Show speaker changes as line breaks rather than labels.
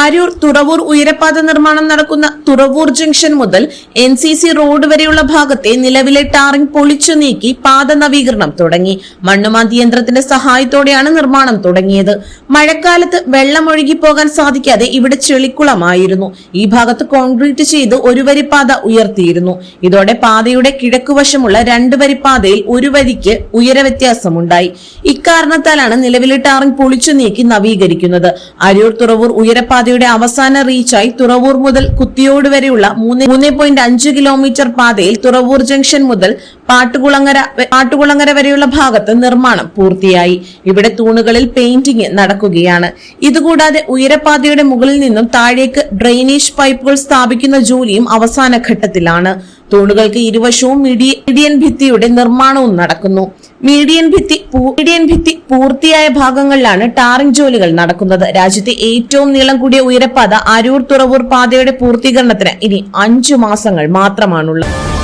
അരൂർ തുറവൂർ ഉയരപ്പാത നിർമ്മാണം നടക്കുന്ന തുറവൂർ ജംഗ്ഷൻ മുതൽ എൻ സി സി റോഡ് വരെയുള്ള ഭാഗത്തെ നിലവിലെ ടാറിംഗ് പൊളിച്ചു നീക്കി പാത നവീകരണം തുടങ്ങി. മണ്ണുമാന്തി യന്ത്രത്തിന്റെ സഹായത്തോടെയാണ് നിർമ്മാണം തുടങ്ങിയത്. മഴക്കാലത്ത് വെള്ളം ഒഴുകിപ്പോകാൻ സാധിക്കാതെ ഇവിടെ ചെളിക്കുളമായിരുന്നു. ഈ ഭാഗത്ത് കോൺക്രീറ്റ് ചെയ്ത് ഒരു വരി പാത ഉയർത്തിയിരുന്നു. ഇതോടെ പാതയുടെ കിഴക്കുവശമുള്ള രണ്ട് വരി പാതയിൽ ഒരു വരിക്ക് ഉയര വ്യത്യാസമുണ്ടായി ഇക്കാരണത്താലാണ് നിലവിലെ ടാറിംഗ് പൊളിച്ചു നീക്കി നവീകരിക്കുന്നത്. അരൂർ തുറവൂർ ഉയരപ്പാതയുടെ അവസാന റീച്ചായി തുറവൂർ മുതൽ കുത്തിയോട് വരെയുള്ള മൂന്ന് മൂന്ന് പോയിന്റ് അഞ്ച് കിലോമീറ്റർ പാതയിൽ തുറവൂർ ജംഗ്ഷൻ മുതൽ പാട്ടുകുളങ്ങര പാട്ടുകുളങ്ങര വരെയുള്ള ഭാഗത്ത് നിർമ്മാണം പൂർത്തിയായി. ഇവിടെ തൂണുകളിൽ പെയിന്റിംഗ് നടക്കുകയാണ്. ഇതുകൂടാതെ ഉയരപാതയുടെ മുകളിൽ നിന്നും താഴേക്ക് ഡ്രെയിനേജ് പൈപ്പുകൾ സ്ഥാപിക്കുന്ന ജോലിയും അവസാന ഘട്ടത്തിലാണ് തൂണുകൾക്ക് ഇരുവശവും മീഡിയ- മീഡിയൻ ഭിത്തിയുടെ നിർമ്മാണവും നടക്കുന്നു. മീഡിയൻ ഭിത്തി മീഡിയൻ ഭിത്തി പൂർത്തിയായ ഭാഗങ്ങളിലാണ് ടാറിംഗ് ജോലികൾ നടക്കുന്നത്. രാജ്യത്തെ ഏറ്റവും നീളം കൂടിയ ഉയരപ്പാത അരൂർ തുറവൂർ പാതയുടെ പൂർത്തീകരണത്തിന് ഇനി അഞ്ചു മാസങ്ങൾ മാത്രമാണുള്ളത്.